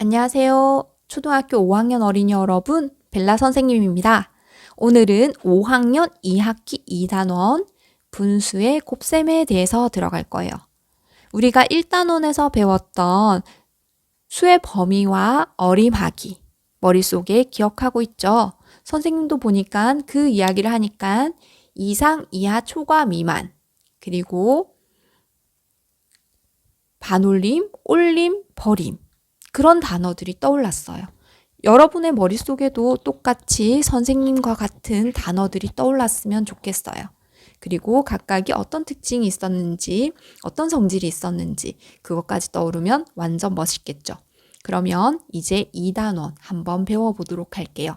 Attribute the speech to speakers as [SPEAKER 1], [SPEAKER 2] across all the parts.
[SPEAKER 1] 안녕하세요. 초등학교 5학년 어린이 여러분, 벨라 선생님입니다. 오늘은 5학년 2학기 2단원 분수의 곱셈에 대해서 들어갈 거예요. 우리가 1단원에서 배웠던 수의 범위와 어림하기 머릿속에 기억하고 있죠. 선생님도 보니까 그 이야기를 하니까 이상, 이하, 초과, 미만 그리고 반올림, 올림, 버림 그런 단어들이 떠올랐어요. 여러분의 머릿속에도 똑같이 선생님과 같은 단어들이 떠올랐으면 좋겠어요. 그리고 각각이 어떤 특징이 있었는지, 어떤 성질이 있었는지, 그것까지 떠오르면 완전 멋있겠죠. 그러면 이제 2단원 한번 배워보도록 할게요.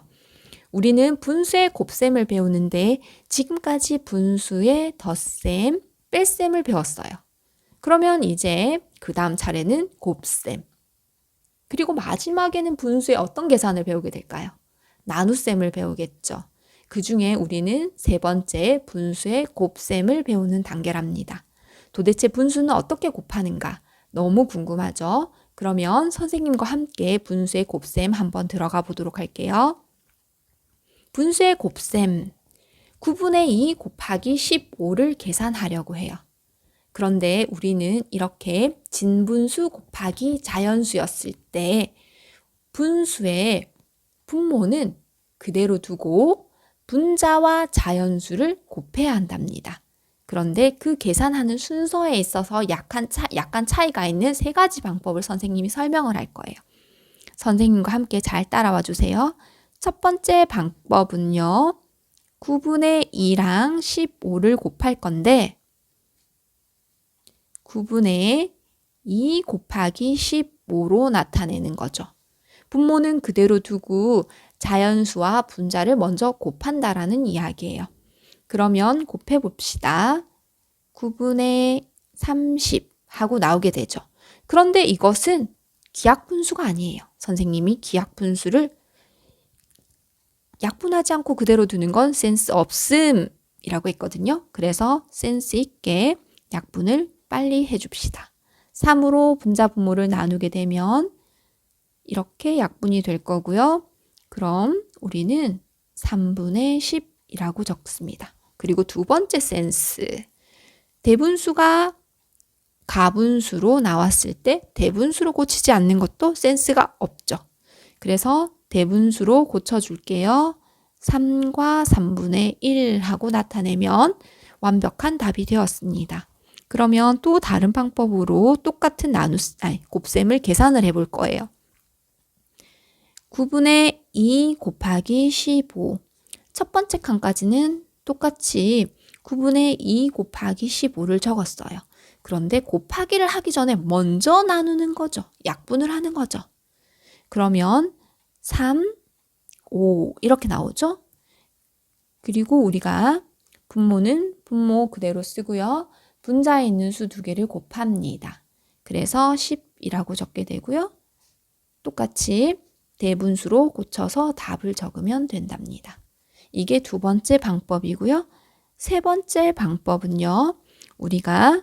[SPEAKER 1] 우리는 분수의 곱셈을 배우는데 지금까지 분수의 덧셈, 뺄셈을 배웠어요. 그러면 이제 그 다음 차례는 곱셈. 그리고 마지막에는 분수의 어떤 계산을 배우게 될까요? 나눗셈을 배우겠죠. 그 중에 우리는 세 번째 분수의 곱셈을 배우는 단계랍니다. 도대체 분수는 어떻게 곱하는가? 너무 궁금하죠? 그러면 선생님과 함께 분수의 곱셈 한번 들어가 보도록 할게요. 분수의 곱셈. 9분의 2 곱하기 15를 계산하려고 해요. 그런데 우리는 이렇게 진분수 곱하기 자연수였을 때 분수의 분모는 그대로 두고 분자와 자연수를 곱해야 한답니다. 그런데 그 계산하는 순서에 있어서 약한 차, 약간 차이가 있는 세 가지 방법을 선생님이 설명을 할 거예요. 선생님과 함께 잘 따라와 주세요. 첫 번째 방법은요. 9분의 2랑 15를 곱할 건데 9분의 2 곱하기 15로 나타내는 거죠. 분모는 그대로 두고 자연수와 분자를 먼저 곱한다라는 이야기예요. 그러면 곱해 봅시다. 9분의 30 하고 나오게 되죠. 그런데 이것은 기하분수가 아니에요. 선생님이 기하분수를 약분하지 않고 그대로 두는 건 센스 없음이라고 했거든요. 그래서 센스 있게 약분을 빨리 해줍시다. 3으로 분자 분모를 나누게 되면 이렇게 약분이 될 거고요. 그럼 우리는 3분의 10이라고 적습니다. 그리고 두 번째 센스. 대분수가 가분수로 나왔을 때 대분수로 고치지 않는 것도 센스가 없죠. 그래서 대분수로 고쳐줄게요. 3과 3분의 1 하고 나타내면 완벽한 답이 되었습니다. 그러면 또 다른 방법으로 똑같은 나누, 아니, 곱셈을 계산을 해볼 거예요. 9분의 2 곱하기 15. 첫 번째 칸까지는 똑같이 9분의 2 곱하기 15를 적었어요. 그런데 곱하기를 하기 전에 먼저 나누는 거죠. 약분을 하는 거죠. 그러면 3, 5 이렇게 나오죠. 그리고 우리가 분모는 분모 그대로 쓰고요. 분자에 있는 수 두 개를 곱합니다. 그래서 10이라고 적게 되고요. 똑같이 대분수로 고쳐서 답을 적으면 된답니다. 이게 두 번째 방법이고요. 세 번째 방법은요. 우리가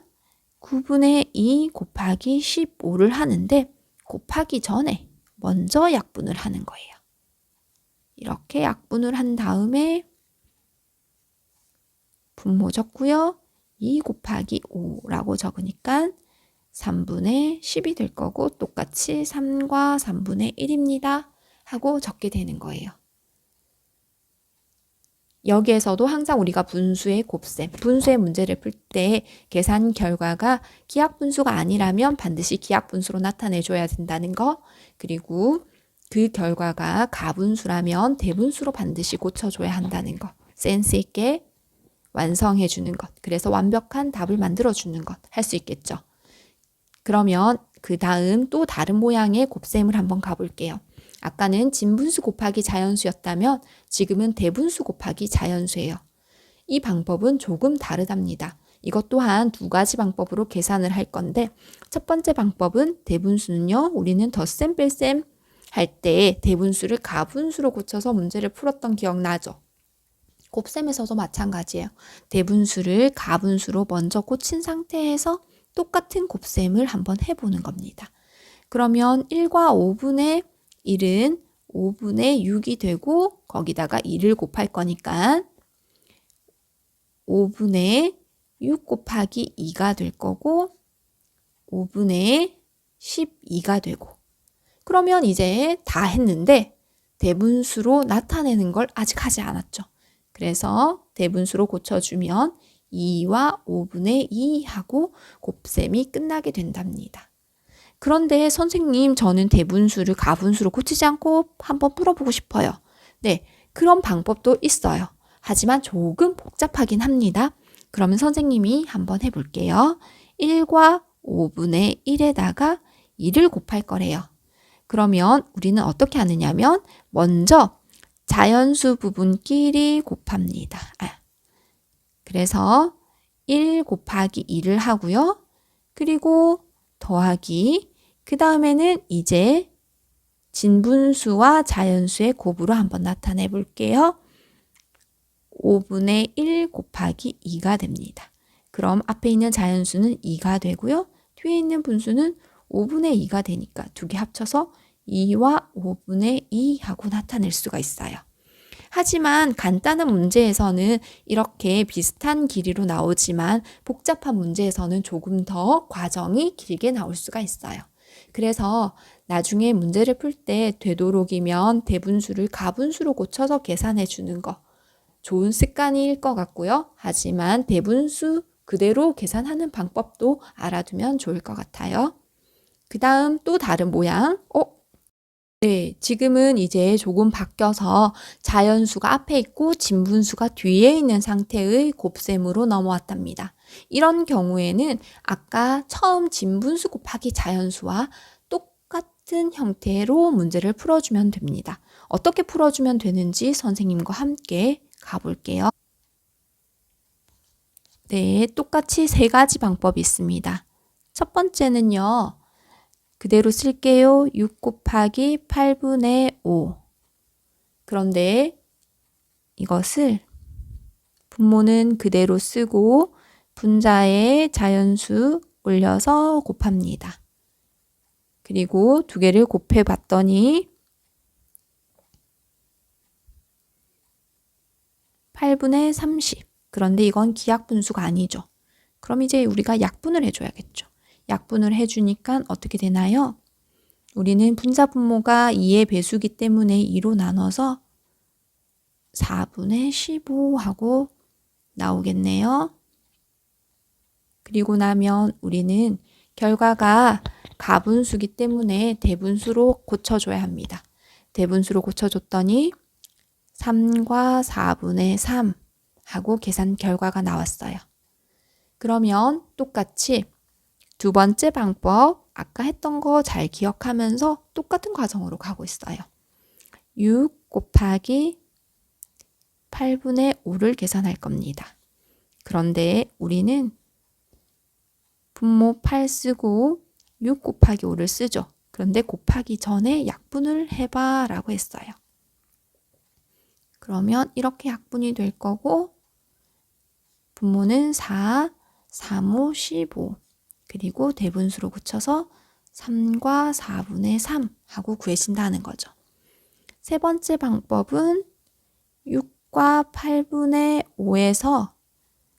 [SPEAKER 1] 9분의 2 곱하기 15를 하는데 곱하기 전에 먼저 약분을 하는 거예요. 이렇게 약분을 한 다음에 분모 적고요. 2 곱하기 5라고 적으니까 3분의 10이 될 거고 똑같이 3과 3분의 1입니다. 하고 적게 되는 거예요. 여기에서도 항상 우리가 분수의 곱셈, 분수의 문제를 풀 때 계산 결과가 기하분수가 아니라면 반드시 기하분수로 나타내줘야 된다는 거, 그리고 그 결과가 가분수라면 대분수로 반드시 고쳐줘야 한다는 거, 센스 있게 완성해 주는 것. 그래서 완벽한 답을 만들어 주는 것. 할 수 있겠죠. 그러면 그 다음 또 다른 모양의 곱셈을 한번 가볼게요. 아까는 진분수 곱하기 자연수였다면 지금은 대분수 곱하기 자연수예요. 이 방법은 조금 다르답니다. 이것 또한 두 가지 방법으로 계산을 할 건데 첫 번째 방법은 대분수는요. 우리는 덧셈 뺄셈 할 때 대분수를 가분수로 고쳐서 문제를 풀었던 기억나죠? 곱셈에서도 마찬가지예요. 대분수를 가분수로 먼저 꽂힌 상태에서 똑같은 곱셈을 한번 해보는 겁니다. 그러면 1과 5분의 1은 5분의 6이 되고 거기다가 1을 곱할 거니까 5분의 6 곱하기 2가 될 거고 5분의 12가 되고 그러면 이제 다 했는데 대분수로 나타내는 걸 아직 하지 않았죠. 그래서 대분수로 고쳐주면 2와 5분의 2 하고 곱셈이 끝나게 된답니다. 그런데 선생님 저는 대분수를 가분수로 고치지 않고 한번 풀어보고 싶어요. 네, 그런 방법도 있어요. 하지만 조금 복잡하긴 합니다. 그러면 선생님이 한번 해볼게요. 1과 5분의 1에다가 2를 곱할 거래요. 그러면 우리는 어떻게 하느냐면 먼저 자연수 부분끼리 곱합니다. 아, 그래서 1 곱하기 2를 하고요. 그리고 더하기 그 다음에는 이제 진분수와 자연수의 곱으로 한번 나타내 볼게요. 5분의 1 곱하기 2가 됩니다. 그럼 앞에 있는 자연수는 2가 되고요. 뒤에 있는 분수는 5분의 2가 되니까 두 개 합쳐서 2와 5분의 2 하고 나타낼 수가 있어요. 하지만 간단한 문제에서는 이렇게 비슷한 길이로 나오지만 복잡한 문제에서는 조금 더 과정이 길게 나올 수가 있어요. 그래서 나중에 문제를 풀 때 되도록이면 대분수를 가분수로 고쳐서 계산해 주는 거 좋은 습관일 것 같고요. 하지만 대분수 그대로 계산하는 방법도 알아두면 좋을 것 같아요. 그 다음 또 다른 모양. 어? 네, 지금은 이제 조금 바뀌어서 자연수가 앞에 있고 진분수가 뒤에 있는 상태의 곱셈으로 넘어왔답니다. 이런 경우에는 아까 처음 진분수 곱하기 자연수와 똑같은 형태로 문제를 풀어주면 됩니다. 어떻게 풀어주면 되는지 선생님과 함께 가볼게요. 네, 똑같이 세 가지 방법이 있습니다. 첫 번째는요, 그대로 쓸게요. 6 곱하기 8분의 5. 그런데 이것을 분모는 그대로 쓰고 분자에 자연수 올려서 곱합니다. 그리고 두 개를 곱해 봤더니 8분의 30. 그런데 이건 기약분수가 아니죠. 그럼 이제 우리가 약분을 해줘야겠죠. 약분을 해주니까 어떻게 되나요? 우리는 분자 분모가 2의 배수기 때문에 2로 나눠서 4분의 15 하고 나오겠네요. 그리고 나면 우리는 결과가 가분수기 때문에 대분수로 고쳐줘야 합니다. 대분수로 고쳐줬더니 3과 4분의 3 하고 계산 결과가 나왔어요. 그러면 똑같이 두 번째 방법, 아까 했던 거 잘 기억하면서 똑같은 과정으로 가고 있어요. 6 곱하기 8분의 5를 계산할 겁니다. 그런데 우리는 분모 8 쓰고 6 곱하기 5를 쓰죠. 그런데 곱하기 전에 약분을 해봐 라고 했어요. 그러면 이렇게 약분이 될 거고 분모는 4, 3, 5, 15 그리고 대분수로 붙여서 3과 4분의 3 하고 구해진다는 거죠. 세 번째 방법은 6과 8분의 5에서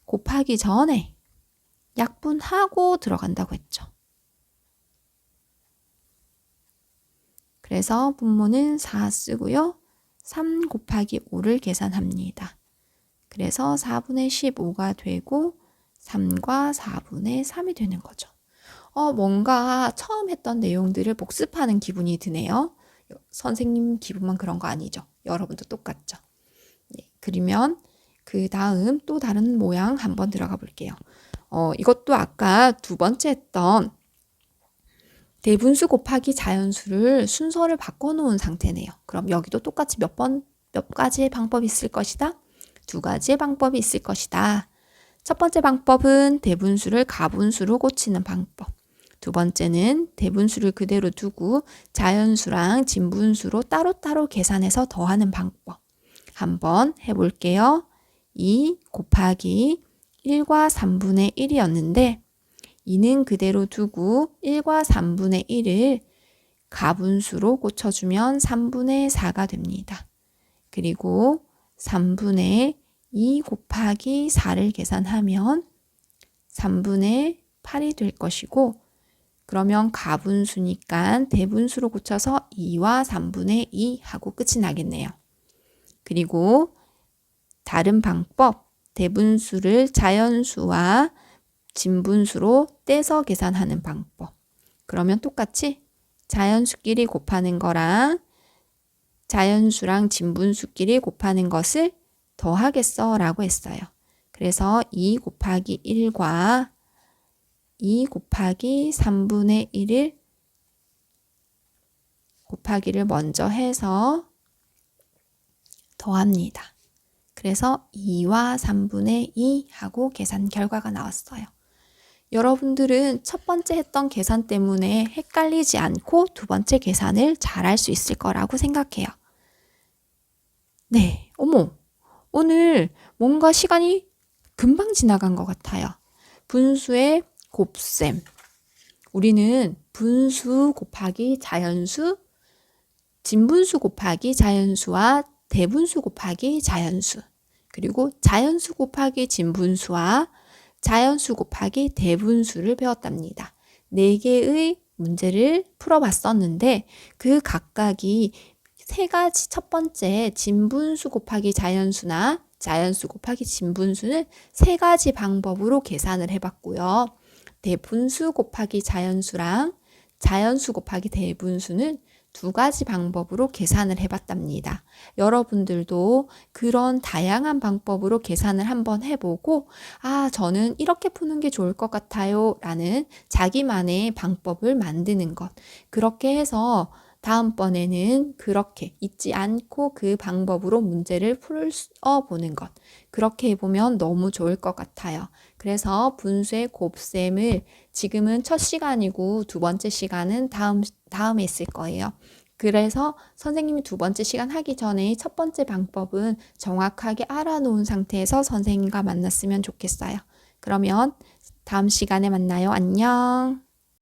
[SPEAKER 1] 곱하기 전에 약분하고 들어간다고 했죠. 그래서 분모는 4 쓰고요. 3 곱하기 5를 계산합니다. 그래서 4분의 15가 되고 3과 4분의 3이 되는 거죠. 어, 뭔가 처음 했던 내용들을 복습하는 기분이 드네요. 선생님 기분만 그런 거 아니죠. 여러분도 똑같죠. 네, 그러면 그 다음 또 다른 모양 한번 들어가 볼게요. 어, 이것도 아까 두 번째 했던 대분수 곱하기 자연수를 순서를 바꿔놓은 상태네요. 그럼 여기도 똑같이 몇 번, 몇 가지의 방법이 있을 것이다? 두 가지의 방법이 있을 것이다. 첫 번째 방법은 대분수를 가분수로 고치는 방법. 두 번째는 대분수를 그대로 두고 자연수랑 진분수로 따로따로 계산해서 더하는 방법. 한번 해볼게요. 2 곱하기 1과 3분의 1이었는데 2는 그대로 두고 1과 3분의 1을 가분수로 고쳐주면 3분의 4가 됩니다. 그리고 3분의 2 곱하기 4를 계산하면 3분의 8이 될 것이고 그러면 가분수니까 대분수로 고쳐서 2와 3분의 2 하고 끝이 나겠네요. 그리고 다른 방법 대분수를 자연수와 진분수로 떼서 계산하는 방법. 그러면 똑같이 자연수끼리 곱하는 거랑 자연수랑 진분수끼리 곱하는 것을 더하겠어 라고 했어요. 그래서 2 곱하기 1과 2 곱하기 3분의 1을 곱하기를 먼저 해서 더합니다. 그래서 2와 3분의 2 하고 계산 결과가 나왔어요. 여러분들은 첫 번째 했던 계산 때문에 헷갈리지 않고 두 번째 계산을 잘 할 수 있을 거라고 생각해요. 네, 어머, 오늘 뭔가 시간이 금방 지나간 것 같아요. 분수의 곱셈. 우리는 분수 곱하기 자연수, 진분수 곱하기 자연수와 대분수 곱하기 자연수, 그리고 자연수 곱하기 진분수와 자연수 곱하기 대분수를 배웠답니다. 네 개의 문제를 풀어봤었는데 그 각각이 세 가지 첫 번째 진분수 곱하기 자연수나 자연수 곱하기 진분수는 세 가지 방법으로 계산을 해봤고요. 대분수 곱하기 자연수랑 자연수 곱하기 대분수는 두 가지 방법으로 계산을 해봤답니다. 여러분들도 그런 다양한 방법으로 계산을 한번 해보고, 아, 저는 이렇게 푸는 게 좋을 것 같아요. 라는 자기만의 방법을 만드는 것. 그렇게 해서 다음번에는 그렇게 잊지 않고 그 방법으로 문제를 풀어 보는 것. 그렇게 해보면 너무 좋을 것 같아요. 그래서 분수의 곱셈을 지금은 첫 시간이고 두 번째 시간은 다음, 다음에 있을 거예요. 그래서 선생님이 두 번째 시간 하기 전에 첫 번째 방법은 정확하게 알아놓은 상태에서 선생님과 만났으면 좋겠어요. 그러면 다음 시간에 만나요. 안녕.